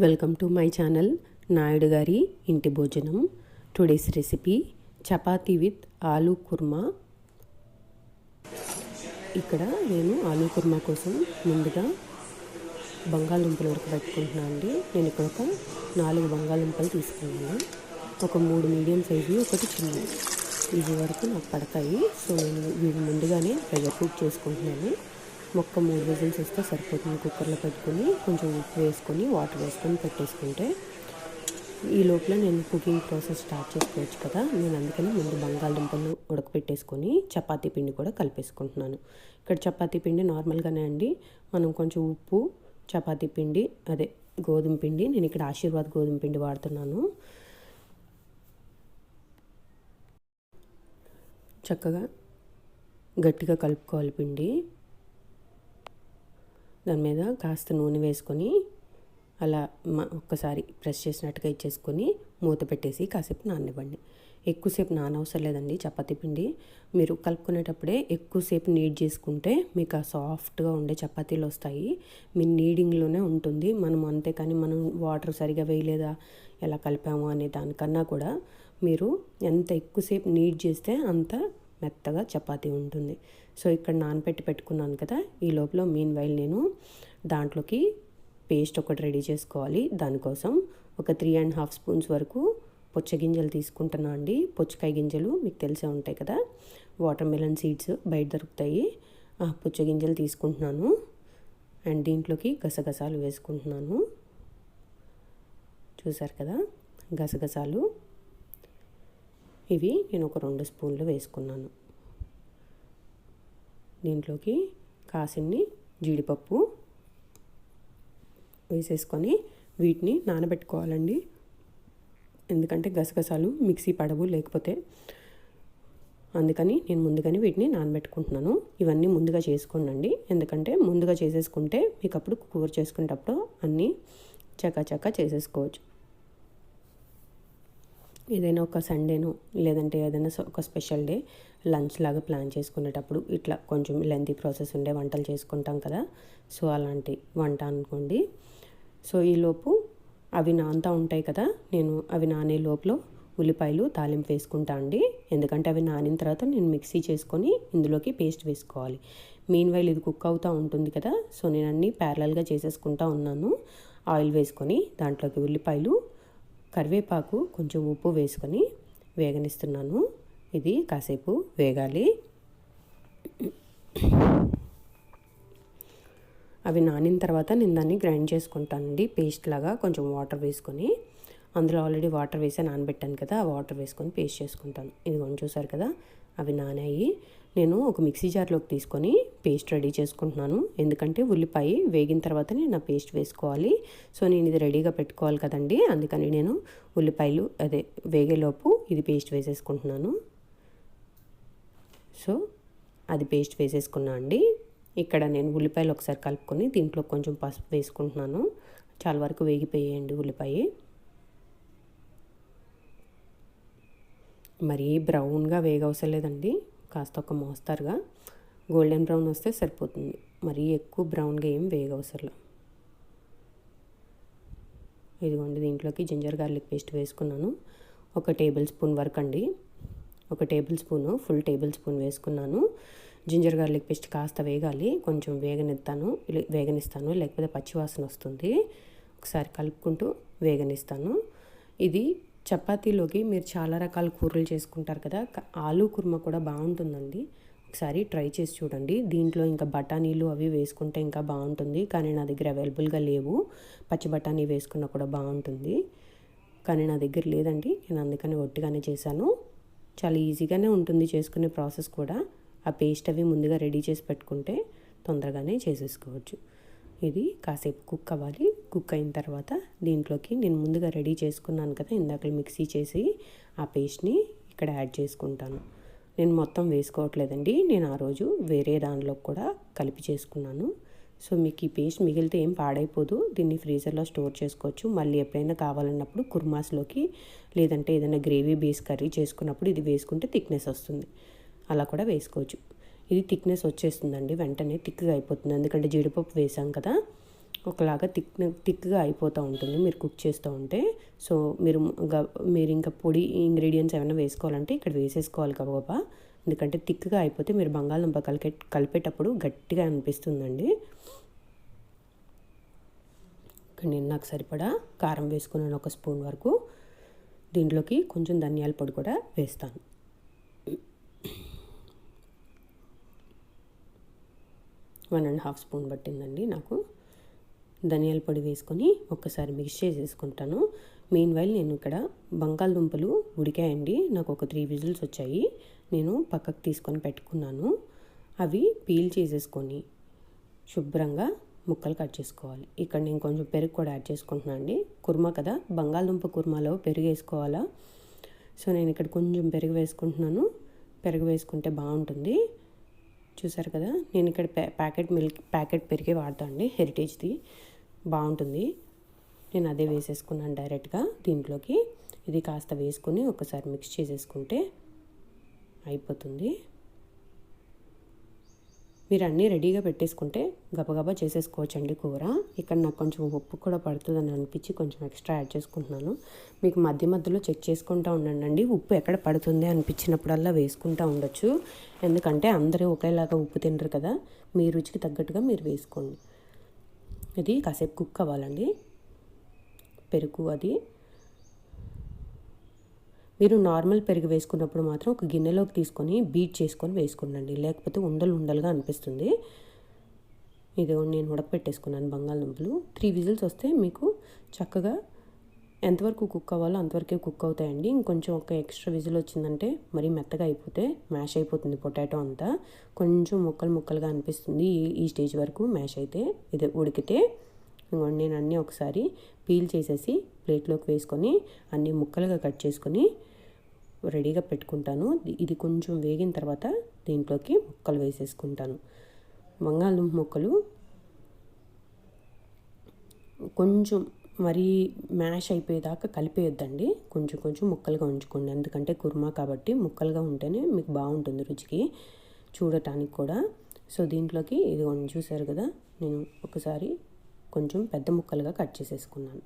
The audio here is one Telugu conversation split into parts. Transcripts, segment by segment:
Welcome to my channel Naidu గారి ఇంటి భోజనం. Today's recipe chapati with aloo kurma. ఇక్కడ నేను ఆలూ కుర్మా కోసం ముందుగా బంగాళదుంపలు ఉడకబెట్టుకుంటున్నాను అండి నేను ఇక్కడ ఒక నాలుగు బంగాళదుంపలు తీసుకున్నాను. ఒక మూడు మీడియం సైజు ఒకటి చిన్న. ఇది వరకు నాకు పడతాయి. సో నేను వీటి ముందుగానే ప్రెజర్ కుక్ చేసుకుంటున్నాను. మొక్క మూడు విజిల్స్ ఇస్తే సరిపోతుంది కుక్కర్లో పెట్టుకొని కొంచెం ఉప్పు వేసుకొని వాటర్ వేసుకొని పెట్టేసుకుంటే ఈ లోపల నేను కుకింగ్ ప్రాసెస్ స్టార్ట్ చేసుకోవచ్చు కదా. నేను అందుకని ముందు బంగాళదుంపలు ఉడకపెట్టేసుకొని చపాతీ పిండి కూడా కలిపేసుకుంటున్నాను. ఇక్కడ చపాతీ పిండి నార్మల్గానే అండి. మనం కొంచెం ఉప్పు చపాతీ పిండి అదే గోధుమ పిండి నేను ఇక్కడ ఆశీర్వాద్ గోధుమ పిండి వాడుతున్నాను. చక్కగా గట్టిగా కలుపుకోవాలి పిండి. దాని మీద కాస్త నూనె వేసుకొని అలా ఒక్కసారి ప్రెస్ చేసినట్టుగా ఇచ్చేసుకొని మూత పెట్టేసి కాసేపు నాననివ్వండి. ఎక్కువసేపు నానవసరం లేదండి చపాతీ పిండి. మీరు కలుపుకునేటప్పుడే ఎక్కువసేపు నీడ్ చేసుకుంటే మీకు ఆ సాఫ్ట్గా ఉండే చపాతీలు వస్తాయి. మీ నీడింగ్లోనే ఉంటుంది. మనం అంతే కానీ మనం వాటర్ సరిగా వేయలేదా? ఎలా కలిపాము అనే దానికన్నా కూడా మీరు ఎంత ఎక్కువసేపు నీడ్ చేస్తే అంత మెత్తగా చపాతీ ఉంటుంది. సో ఇక్కడ నానపెట్టి పెట్టుకున్నాను కదా ఈ లోపల మీన్ వైల్ నేను దాంట్లోకి పేస్ట్ ఒకటి రెడీ చేసుకోవాలి. దానికోసం ఒక త్రీ అండ్ హాఫ్ స్పూన్స్ వరకు పుచ్చగింజలు తీసుకుంటున్నా అండి. పుచ్చకాయ గింజలు మీకు తెలిసే ఉంటాయి కదా. వాటర్ మెలన్ సీడ్స్ బయట దొరుకుతాయి. ఆ పుచ్చగింజలు తీసుకుంటున్నాను. అండ్ దీంట్లోకి గసగసాలు వేసుకుంటున్నాను. చూసారు కదా గసగసాలు. ఇవి నేను ఒక రెండు స్పూన్లు వేసుకున్నాను. దీంట్లోకి కాసిన్ని జీడిపప్పు వేసేసుకొని వీటిని నానబెట్టుకోవాలండి. ఎందుకంటే గసగసాలు మిక్సీ పడవు లేకపోతే. అందుకని నేను ముందుగానే వీటిని నానబెట్టుకుంటున్నాను. ఇవన్నీ ముందుగా చేసుకోండి ఎందుకంటే ముందుగా చేసేసుకుంటే మీకు అప్పుడు కూర చేసుకునేటప్పుడు అన్నీ చకాచకా చేసేసుకోవచ్చు. ఏదైనా ఒక సండేను లేదంటే ఏదైనా ఒక స్పెషల్ డే లంచ్ లాగా ప్లాన్ చేసుకునేటప్పుడు ఇట్లా కొంచెం లెంతీ ప్రాసెస్ ఉండే వంటలు చేసుకుంటాం కదా. సో అలాంటి వంట అనుకోండి. సో ఈలోపు అవి నానుతూ ఉంటాయి కదా. నేను అవి నానే లోపల ఉల్లిపాయలు తాలింపు వేసుకుంటా అండి. ఎందుకంటే అవి నానిన తర్వాత నేను మిక్సీ చేసుకొని ఇందులోకి పేస్ట్ వేసుకోవాలి. మీన్ వైల్ ఇది కుక్ అవుతూ ఉంటుంది కదా. సో నేను అన్నీ ప్యారలల్గా చేసేసుకుంటా ఉన్నాను. ఆయిల్ వేసుకొని దాంట్లోకి ఉల్లిపాయలు కరివేపాకు కొంచెం ఉప్పు వేసుకొని వేగనిస్తున్నాను. ఇది కాసేపు వేగాలి. అవి నానిన తర్వాత నేను దాన్ని గ్రైండ్ చేసుకుంటానండి. పేస్ట్ లాగా కొంచెం వాటర్ వేసుకొని. అందులో ఆల్రెడీ వాటర్ వేసి నానబెట్టాను కదా ఆ వాటర్ వేసుకొని పేస్ట్ చేసుకుంటాను. ఇది కొంచెం చూసారు కదా? అవి నానాయి. నేను ఒక మిక్సీ జార్లోకి తీసుకొని పేస్ట్ రెడీ చేసుకుంటున్నాను. ఎందుకంటే ఉల్లిపాయ వేగిన తర్వాత నేను పేస్ట్ వేసుకోవాలి. సో నేను ఇది రెడీగా పెట్టుకోవాలి కదండి. అందుకని నేను ఉల్లిపాయలు అదే వేగేలోపు ఇది పేస్ట్ వేసేసుకుంటున్నాను. సో అది పేస్ట్ వేసేసుకున్నా అండి. ఇక్కడ నేను ఉల్లిపాయలు ఒకసారి కలుపుకొని దీంట్లో కొంచెం పసుపు వేసుకుంటున్నాను. చాలా వరకు వేగిపోయాయండి ఉల్లిపాయ. మరీ బ్రౌన్గా వేగవసలేదండి కాస్త ఒక మోస్తారుగా. గోల్డెన్ బ్రౌన్ వస్తే సరిపోతుంది. మరీ ఎక్కువ బ్రౌన్గా ఏం వేగవసరం ఇదిగోండి దీంట్లోకి జింజర్ గార్లిక్ పేస్ట్ వేసుకున్నాను. ఒక టేబుల్ స్పూన్ వరకు అండి. ఒక tablespoon full tablespoon వేసుకున్నాను. జింజర్ గార్లిక్ పేస్ట్ కాస్త వేగాలి. కొంచెం వేగనిస్తాను. వేగనిస్తాను. లేకపోతే పచ్చివాసన వస్తుంది. ఒకసారి కలుపుకుంటూ వేగనిస్తాను. ఇది చపాతీలోకి మీరు చాలా రకాల కూరలు చేసుకుంటారు కదా. ఆలూ కుర్మ కూడా బాగుంటుందండి. ఒకసారి ట్రై చేసి చూడండి. దీంట్లో ఇంకా బఠానీలు అవి వేసుకుంటే ఇంకా బాగుంటుంది. కానీ నా దగ్గర అవైలబుల్గా లేవు. పచ్చి బఠానీ వేసుకున్నా కూడా బాగుంటుంది. కానీ నా దగ్గర లేదండి. నేను అందుకని ఒట్టిగానే చేశాను. చాలా ఈజీగానే ఉంటుంది చేసుకునే ప్రాసెస్ కూడా. ఆ పేస్ట్ అవి ముందుగా రెడీ చేసి పెట్టుకుంటే తొందరగానే చేసేసుకోవచ్చు. ఇది కాసేపు కుక్ అవ్వాలి. కుక్ అయిన తర్వాత దీంట్లోకి నేను ముందుగా రెడీ చేసుకున్నాను కదా ఇందాక మిక్సీ చేసి ఆ పేస్ట్ని ఇక్కడ యాడ్ చేసుకుంటాను. నేను మొత్తం వేసుకోవట్లేదండి. నేను ఆ రోజు వేరే దానిలో కూడా కలిపి చేసుకున్నాను. సో మీకు ఈ పేస్ట్ మిగిలితే ఏం పాడైపోదు. దీన్ని ఫ్రీజర్లో స్టోర్ చేసుకోవచ్చు. మళ్ళీ ఎప్పుడైనా కావాలన్నప్పుడు కుర్మాస్లోకి లేదంటే ఏదైనా గ్రేవీ బేస్ కర్రీ చేసుకున్నప్పుడు ఇది వేసుకుంటే థిక్నెస్ వస్తుంది. అలా కూడా వేసుకోవచ్చు. ఇది థిక్నెస్ వచ్చేస్తుందండి. వెంటనే థిక్గా అయిపోతుంది. ఎందుకంటే జీడిపప్పు వేసాం కదా. ఒకలాగా థిక్ థిక్గా అయిపోతూ ఉంటుంది. మీరు కుక్ చేస్తూ ఉంటే. సో మీరు మీరు ఇంకా పొడి ఇంగ్రీడియంట్స్ ఏమైనా వేసుకోవాలంటే ఇక్కడ వేసేసుకోవాలి గబగబా ఎందుకంటే థిక్గా అయిపోతే మీరు బంగాళదుంప కలిపే కలిపేటప్పుడు గట్టిగా అనిపిస్తుందండి. నేను నాకు సరిపడా కారం వేసుకున్నాను ఒక స్పూన్ వరకు. దీంట్లోకి కొంచెం ధనియాల పొడి కూడా వేస్తాను. వన్ అండ్ హాఫ్ స్పూన్ పట్టిందండి నాకు. ధనియాల పొడి వేసుకొని ఒక్కసారి మిక్స్ చేసేసుకుంటాను. మెయిన్ వైల్ నేను ఇక్కడ బంగాళదుంపలు ఉడికాయండి నాకు ఒక త్రీ విజిల్స్ వచ్చాయి. నేను పక్కకు తీసుకొని పెట్టుకున్నాను. అవి పీల్ చేసేసుకొని శుభ్రంగా ముక్కలు కట్ చేసుకోవాలి. ఇక్కడ నేను కొంచెం పెరుగు కూడా యాడ్ చేసుకుంటున్నాను అండి. కుర్మా కదా బంగాళదుంప కుర్మాలో పెరుగు వేసుకోవాలా? సో నేను ఇక్కడ కొంచెం పెరుగు వేసుకుంటున్నాను. పెరుగు వేసుకుంటే బాగుంటుంది. చూసారు కదా నేను ఇక్కడ ప్యాకెట్ మిల్క్ ప్యాకెట్ పెరిగే వాడతా అండి హెరిటేజ్ది బాగుంటుంది. నేను అదే వేసేసుకున్నాను డైరెక్ట్గా దీంట్లోకి. ఇది కాస్త వేసుకుని ఒకసారి మిక్స్ చేసేసుకుంటే అయిపోతుంది. మీరు అన్నీ రెడీగా పెట్టేసుకుంటే గబగబా చేసేసుకోవచ్చండి కూర. ఇక్కడ నాకు కొంచెం ఉప్పు కూడా పడుతుందని అనిపించి కొంచెం ఎక్స్ట్రా యాడ్ చేసుకుంటున్నాను. మీకు మధ్య మధ్యలో చెక్ చేసుకుంటూ ఉండండి ఉప్పు ఎక్కడ పడుతుంది అనిపించినప్పుడల్లా వేసుకుంటూ ఉండొచ్చు. ఎందుకంటే అందరూ ఒకేలాగా ఉప్పు తినరు కదా. మీ రుచికి తగ్గట్టుగా మీరు వేసుకోండి. ఇది కాసేపు కుక్ అవ్వాలండి. పెరుగు అది. మీరు నార్మల్ పెరుగు వేసుకున్నప్పుడు మాత్రం ఒక గిన్నెలోకి తీసుకొని బీట్ చేసుకొని వేసుకునండి లేకపోతే ఉండలు ఉండలుగా అనిపిస్తుంది. ఇది నేను ఉడకపెట్టేసుకున్నాను బంగాళదుంపలు. త్రీ విజిల్స్ వస్తే మీకు చక్కగా ఎంతవరకు కుక్ అవ్వాలో అంతవరకే కుక్ అవుతాయండి. ఇంకొంచెం ఒక ఎక్స్ట్రా విజిల్ వచ్చిందంటే మరీ మెత్తగా అయిపోతే మ్యాష్ అయిపోతుంది పొటాటో అంతా. కొంచెం ముక్కలు ముక్కలుగా అనిపిస్తుంది ఈ స్టేజ్ వరకు మ్యాష్ అయితే ఇది ఉడికితే. నేను అన్నీ ఒకసారి పీల్ చేసేసి ప్లేట్లోకి వేసుకొని అన్నీ ముక్కలుగా కట్ చేసుకొని రెడీగా పెట్టుకుంటాను. ఇది కొంచెం వేగిన తర్వాత దీంట్లోకి ముక్కలు వేసేసుకుంటాను. బంగాళదుంప ముక్కలు కొంచెం మరీ మ్యాష్ అయిపోయేదాకా కలిపేయొద్దండి. కొంచెం కొంచెం ముక్కలుగా ఉంచుకోండి. ఎందుకంటే కుర్మా కాబట్టి ముక్కలుగా ఉంటేనే మీకు బాగుంటుంది రుచికి చూడటానికి కూడా. సో దీంట్లోకి ఇది చూసారు కదా? నేను ఒకసారి కొంచెం పెద్ద ముక్కలుగా కట్ చేసేసుకున్నాను.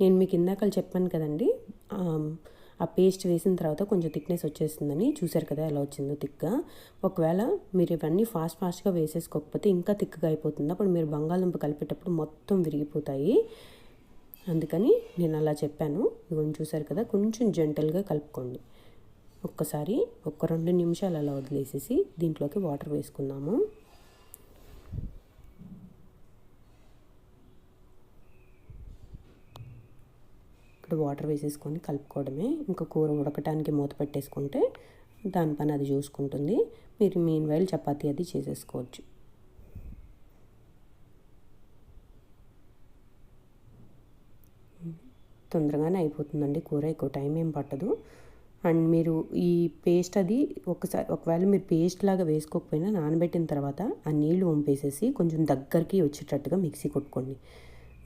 నేను మీకు ఇందాక చెప్పాను కదండి ఆ పేస్ట్ వేసిన తర్వాత కొంచెం థిక్నెస్ వచ్చేస్తుందని చూసారు కదా ఎలా వచ్చిందో థిక్గా. ఒకవేళ మీరు ఇవన్నీ ఫాస్ట్ ఫాస్ట్గా వేసేసుకోకపోతే ఇంకా థిక్గా అయిపోతుంది. అప్పుడు మీరు బంగాళదుంప కలిపేటప్పుడు మొత్తం విరిగిపోతాయి. అందుకని నేను అలా చెప్పాను. ఇవన్నీ చూసారు కదా కొంచెం జెంటల్గా కలుపుకోండి. ఒక్కసారి ఒక రెండు నిమిషాలు అలా వదిలేసేసి దీంట్లోకి వాటర్ వేసుకుందాము. ఇప్పుడు వాటర్ వేసేసుకొని కలుపుకోవడమే. ఇంకా కూర ఉడకటానికి మూత పెట్టేసుకుంటే దాని పని అది చూసుకుంటుంది. మీరు మెయిన్ వైల్ చపాతీ అది చేసేసుకోవచ్చు. తొందరగానే అయిపోతుందండి కూర ఎక్కువ టైం ఏం పట్టదు. అండ్ మీరు ఈ పేస్ట్ అది ఒకసారి ఒకవేళ మీరు పేస్ట్ లాగా వేసుకోకపోయినా నానబెట్టిన తర్వాత ఆ నీళ్ళు వంపేసేసి కొంచెం దగ్గరికి వచ్చేటట్టుగా మిక్సీ కొట్టుకోండి.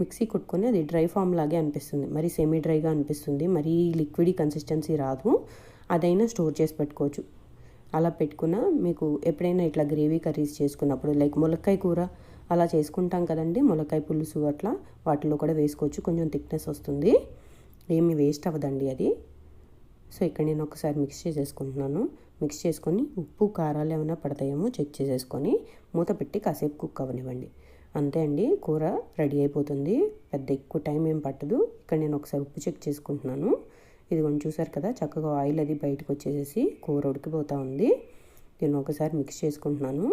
మిక్సీ కొట్టుకొని అది డ్రై ఫామ్ లాగే అనిపిస్తుంది. మరి సెమీ డ్రైగా అనిపిస్తుంది. మరీ లిక్విడ్ కన్సిస్టెన్సీ రాదు. అదైనా స్టోర్ చేసి పెట్టుకోవచ్చు. అలా పెట్టుకున్న మీకు ఎప్పుడైనా ఇట్లా గ్రేవీ కర్రీస్ చేసుకున్నప్పుడు లైక్ ములక్కాయ కూర అలా చేసుకుంటాం కదండి. ములక్కాయ పులుసు అట్లా వాటిలో కూడా వేసుకోవచ్చు. కొంచెం థిక్నెస్ వస్తుంది. ఏమి వేస్ట్ అవ్వదండి అది. సో ఇక్కడ నేను ఒకసారి మిక్స్ చేసేసుకుంటున్నాను. మిక్స్ చేసుకొని ఉప్పు కారాలు ఏమైనా పడతాయేమో చెక్ చేసేసుకొని మూత పెట్టి కాసేపు కుక్ అవ్వనివ్వండి. అంతే అండి. కూర రెడీ అయిపోతుంది. పెద్ద ఎక్కువ టైం ఏం పట్టదు. ఇక్కడ నేను ఒకసారి ఉప్పు చెక్ చేసుకుంటున్నాను. ఇది కొంచెం చూసారు కదా చక్కగా ఆయిల్ అది బయటకు వచ్చేసేసి కూర ఉడికిపోతూ ఉంది. నేను ఒకసారి మిక్స్ చేసుకుంటున్నాను.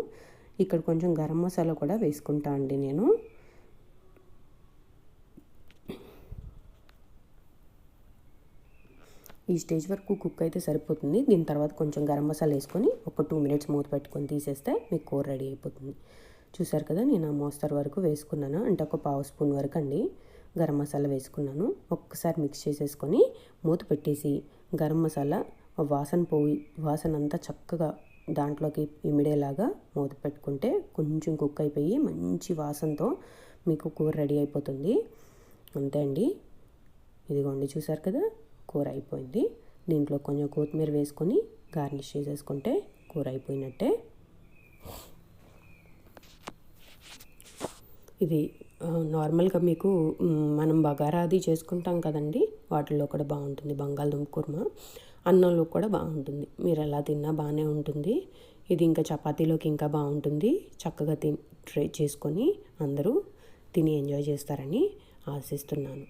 ఇక్కడ కొంచెం గరం మసాలా కూడా వేసుకుంటా అండి నేను. ఈ స్టేజ్ వరకు కుక్ అయితే సరిపోతుంది. దీని తర్వాత కొంచెం గరం మసాలా వేసుకొని ఒక టూ మినిట్స్ మూత పెట్టుకొని తీసేస్తే మీకు కూర రెడీ అయిపోతుంది. చూసారు కదా నేను ఆ మోస్తరు వరకు వేసుకున్నాను. అంటే ఒక పావు స్పూన్ వరకు అండి గరం మసాలా వేసుకున్నాను. ఒక్కసారి మిక్స్ చేసేసుకొని మూత పెట్టేసి గరం మసాలా వాసన పోయి వాసన అంతా చక్కగా దాంట్లోకి ఇమిడేలాగా మూత పెట్టుకుంటే కొంచెం కుక్ అయిపోయి మంచి వాసనతో మీకు కూర రెడీ అయిపోతుంది. అంతే అండి. ఇదిగోండి చూసారు కదా కూర అయిపోయింది. దీంట్లో కొంచెం కొత్తిమీర వేసుకొని గార్నిష్ చేసేసుకుంటే కూర అయిపోయినట్టే. ఇది నార్మల్గా మీకు మనం బగారా అది చేసుకుంటాం కదండి వాటిల్లో కూడా బాగుంటుంది బంగాళదుంప కుర్మా అన్నంలో కూడా బాగుంటుంది. మీరు ఎలా తిన్నా బాగానే ఉంటుంది. ఇది ఇంకా చపాతీలోకి ఇంకా బాగుంటుంది. చక్కగా తిని ట్రై చేసుకొని అందరూ తిని ఎంజాయ్ చేస్తారని ఆశిస్తున్నాను.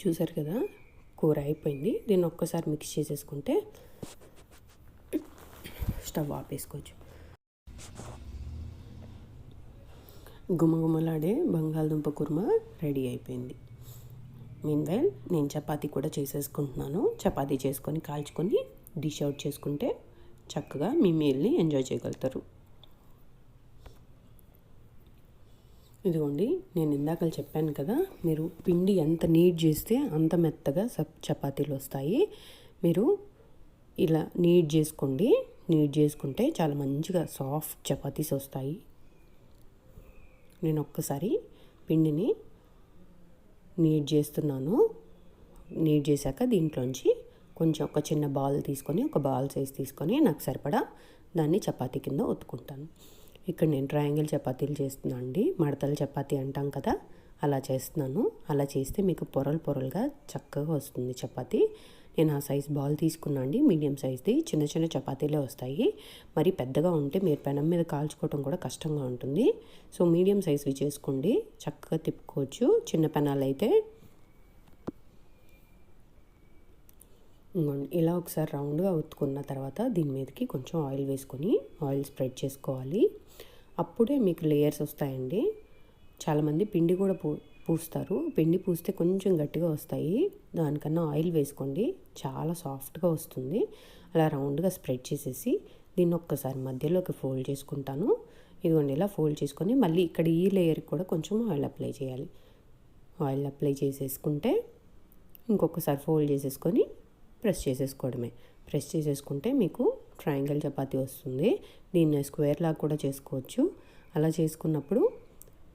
చూసారు కదా కూర అయిపోయింది. దీన్ని ఒక్కసారి మిక్స్ చేసేసుకుంటే స్టవ్ ఆపేసుకోవచ్చు. గుమగుమలాడే బంగాళదుంప కుర్మా రెడీ అయిపోయింది. మీన్వైల్ నేను చపాతీ కూడా చేసేసుకుంటున్నాను. చపాతీ చేసుకొని కాల్చుకొని డిష్ అవుట్ చేసుకుంటే చక్కగా మీ మీల్ని ఎంజాయ్ చేయగలుగుతారు. ఇదిగోండి నేను ఇందాక చెప్పాను కదా మీరు పిండి ఎంత నీట్ చేస్తే అంత మెత్తగా చపాతీలు వస్తాయి. మీరు ఇలా నీట్ చేసుకోండి. నీట్ చేసుకుంటే చాలా మంచిగా సాఫ్ట్ చపాతీస్ వస్తాయి. నేను ఒక్కసారి పిండిని నీట్ చేస్తున్నాను. నీట్ చేశాక దీంట్లోంచి కొంచెం ఒక చిన్న బాల్ తీసుకొని ఒక బాల్ సైజ్ తీసుకొని నాకు సరిపడా దాన్ని చపాతీ కింద ఒత్తుకుంటాను. ఇక్కడ నేను ట్రయాంగిల్ చపాతీలు చేస్తున్నాను అండి. మడతల చపాతీ అంటాం కదా అలా చేస్తున్నాను. అలా చేస్తే మీకు పొరలు పొరలుగా చక్కగా వస్తుంది చపాతీ. నేను ఆ సైజ్ బాల్ తీసుకున్నా అండి. మీడియం సైజ్ది. చిన్న చిన్న చపాతీలే వస్తాయి. మరి పెద్దగా ఉంటే మీరు పెనం మీద కాల్చుకోవడం కూడా కష్టంగా ఉంటుంది. సో మీడియం సైజ్వి చేసుకోండి. చక్కగా తిప్పుకోవచ్చు. చిన్న పెనాలు అయితే ఇలా ఒకసారి రౌండ్గా ఉత్తుకున్న తర్వాత దీని మీదకి కొంచెం ఆయిల్ వేసుకొని ఆయిల్ స్ప్రెడ్ చేసుకోవాలి. అప్పుడే మీకు లేయర్స్ వస్తాయండి. చాలామంది పిండి కూడా పూ పూస్తారు. పిండి పూస్తే కొంచెం గట్టిగా వస్తాయి. దానికన్నా ఆయిల్ వేసుకోండి. చాలా సాఫ్ట్గా వస్తుంది. అలా రౌండ్గా స్ప్రెడ్ చేసేసి దీన్ని ఒక్కసారి మధ్యలోకి ఫోల్డ్ చేసుకుంటాను. ఇదిగోండి ఇలా ఫోల్డ్ చేసుకొని మళ్ళీ ఇక్కడ ఈ లేయర్కి కూడా కొంచెం ఆయిల్ అప్లై చేయాలి. ఆయిల్ అప్లై చేసేసుకుంటే ఇంకొకసారి ఫోల్డ్ చేసేసుకొని ప్రెస్ చేసేసుకోవడమే. ప్రెస్ చేసేసుకుంటే మీకు ట్రయాంగిల్ చపాతీ వస్తుంది. దీన్ని స్క్వేర్ లాగా కూడా చేసుకోవచ్చు. అలా చేసుకున్నప్పుడు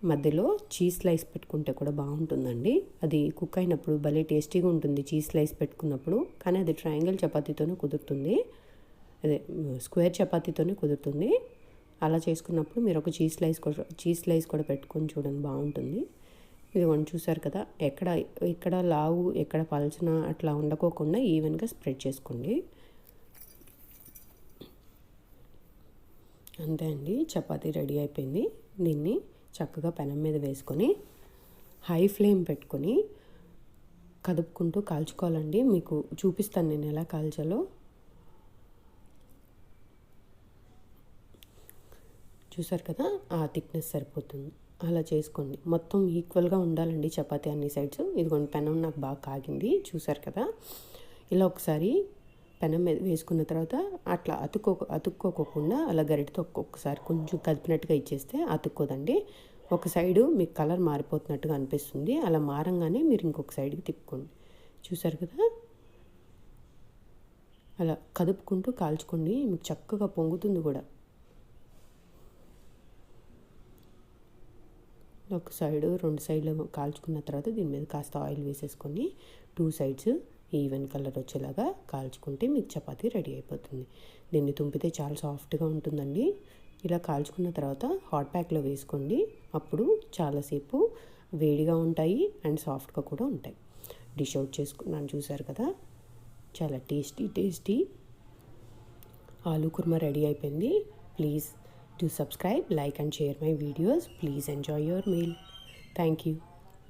మధ్యలో చీజ్ స్లైస్ పెట్టుకుంటే కూడా బాగుంటుందండి. అది కుక్ అయినప్పుడు భలే టేస్టీగా ఉంటుంది చీజ్ స్లైస్ పెట్టుకున్నప్పుడు. కానీ అది ట్రయాంగిల్ చపాతీతోనే కుదురుతుంది. అదే స్క్వేర్ చపాతీతోనే కుదురుతుంది. అలా చేసుకున్నప్పుడు మీరు ఒక చీజ్ స్లైస్ కూడా చీజ్ స్లైస్ కూడా పెట్టుకొని చూడండి బాగుంటుంది. ఇది ఇదిగోండి చూసారు కదా? ఎక్కడ ఇక్కడ లావు ఎక్కడ పలచన అట్లా ఉండకోకుండా ఈవెన్గా స్ప్రెడ్ చేసుకోండి. అంతే అండి చపాతీ రెడీ అయిపోయింది. దీన్ని చక్కగా పెనం మీద వేసుకొని హై ఫ్లేమ్ పెట్టుకొని కదుపుకుంటూ కాల్చుకోవాలండి. మీకు చూపిస్తాను నేను ఎలా కాల్చాలో. చూసారు కదా ఆ థిక్నెస్ సరిపోతుంది. అలా చేసుకోండి. మొత్తం ఈక్వల్గా ఉండాలండి చపాతీ అన్ని సైడ్స్. ఇదిగోండి పెనం నాకు బాగా కాగింది. చూసారు కదా ఇలా ఒకసారి పెనం మీద వేసుకున్న తర్వాత అట్లా అతుక్కో అతుక్కోకుండా అలా గరిటతో ఒక్కొక్కసారి కొంచెం కదిపినట్టుగా ఇచ్చేస్తే అతుక్కోదండి. ఒక సైడు మీకు కలర్ మారిపోతున్నట్టుగా అనిపిస్తుంది. అలా మారంగానే మీరు ఇంకొక సైడ్కి తిప్పుకోండి. చూసారు కదా? అలా కదుపుకుంటూ కాల్చుకోండి. మీకు చక్కగా పొంగుతుంది కూడా. ఒక సైడు రెండు సైడ్లు కాల్చుకున్న తర్వాత దీని మీద కాస్త ఆయిల్ వేసేసుకొని టూ సైడ్స్ ఈవెన్ కలర్ వచ్చేలాగా కాల్చుకుంటే మీకు చపాతీ రెడీ అయిపోతుంది. దీన్ని తుంపితే చాలా సాఫ్ట్గా ఉంటుందండి. ఇలా కాల్చుకున్న తర్వాత హాట్ ప్యాక్లో వేసుకోండి. అప్పుడు చాలాసేపు వేడిగా ఉంటాయి అండ్ సాఫ్ట్గా కూడా ఉంటాయి. డిష్ అవుట్ చేసుకున్నాను చూసారు కదా? చాలా tasty tasty. Aloo kurma ready అయిపోయింది. Please to subscribe like and share my videos. Please enjoy your meal. Thank you.